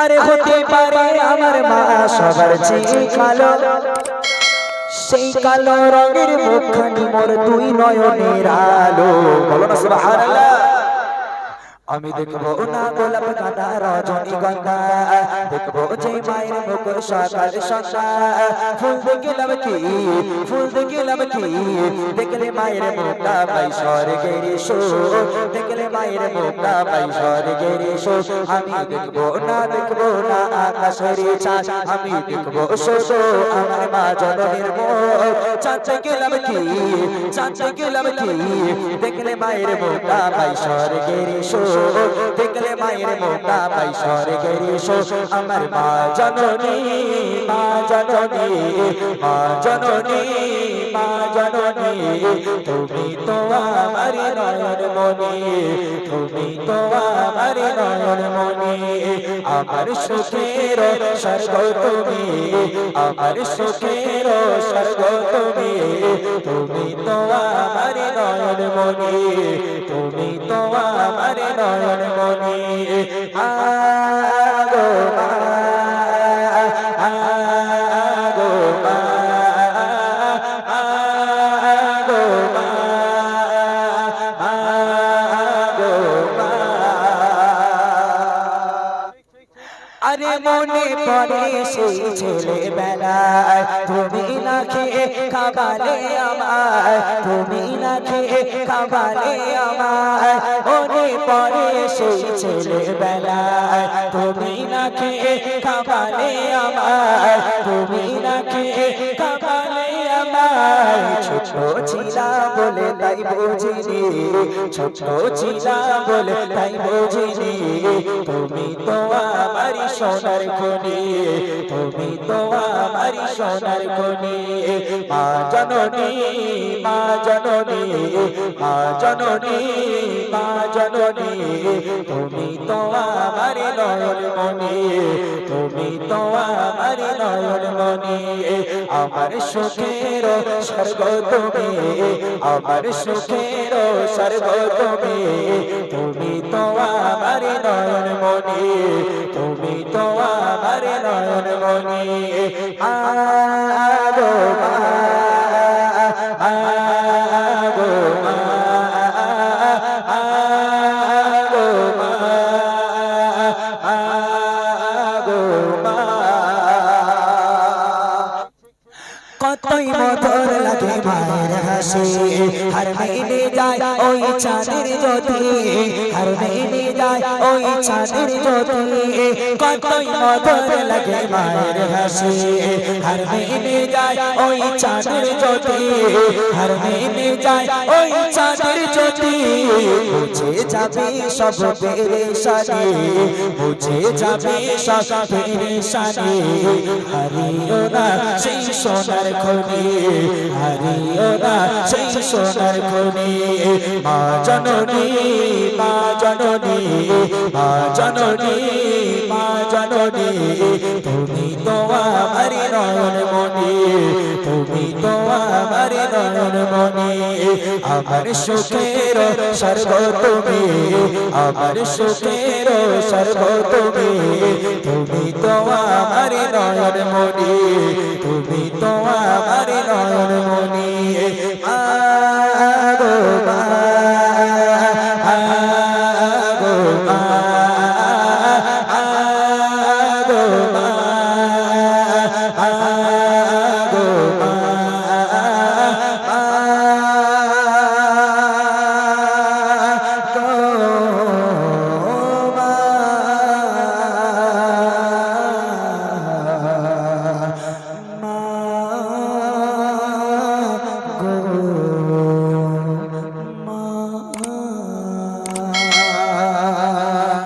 আরে হতে পারে আমার মা সবার চেয়ে কালো সেই কালো রঙের মুখখানি মোর দুই নয়নের আলো। বলো না সুবহানাল্লাহ। আমি দেখব না গোলাপ গাঁদা রজনীগন্ধা। দেখব যে মায়ের মুখ সকাল সন্ধ্যা। ফুল দেখলাম কি? ফুল দেখলাম কি? দেখলে মায়ের মুখটা পাই স্বর্গের দেখলে মায়ের মুখটা পাই স্বর্গের শো আমি দেখব না দেখব না আকাশের চাঁদ আমি দেখব শোষো আমার মা জননীর মুখ। চাঁদে গেলাম কি? চাঁদে গেলাম কি? দেখলে মায়ের মুখটা পাই স্বর্গের শো দেখলে মায়ের মুখটা পাই স্বর্গের শো আমার মা জননী মা জননী মা জননী মা জননী তুমি তো আমার নয়ন মনি তুমি তো আমার নয়ন মনি আমার সুখের স্বর্গ তুমি, আমার সুখের স্বর্গ তুমি তুমি তো আমার নয়ন মনি তুমি তো আমার নয়ন মনি আগো আরে মনে পড়ে সেই ছেলেবেলায়। তুমি না খেয়ে খাবালে আমায়, তুমি না খেয়ে খাবালে আমায়। মনে পড়ে সেই ছেলেবেলায়। তুমি না খেয়ে খাবালে আমায়, তুমি না খেয়ে খাবালে আমায় ছোট ছিলাম বলে তাই বুঝিনি। ছোট ছিলাম বলে তাই বুঝিনি। তুমি তো আমারি সোনার খনি তুমি তো আমারি সোনার খনি। মা জননী মা জননী মা জননী মা জননী তুমি তো আমার নয়ন মনি তুমি তো আমার নয়ন মনি আমার সুখের স্বর্গ তুমি, আমার সুখের স্বর্গ তুমি। তুমি তো আমার নয়ন মনি তুমি তো নয়ন মনি আগো কতই মধুর হাসি হার মেনে যায় ওই চাঁদের জ্যোতি হার মেনে যায় ওই চাঁদের জ্যোতি কতই মধুর লাগে মায়ের হাসি। হার মেনে যায় ওই চাঁদের জ্যোতি হার মেনে যায় ওই চাঁদের জ্যোতি বুঝে যাবে সব পেরেশানি। বুঝে যাবে সব পেরেশানি। হারিও না সেই সোনার খনি। হারিও না সেই সোনার খনি মা জননী মা জননী মা জননী মা জননী, তুমি তো আমার নয়ন মনি তুমি তো আমার নয়ন মনি আমার সুখের স্বর্গ তুমি, আমার সুখের স্বর্গ তুমি তুমি তো আমার নয়ন মনি তুমি তো আহা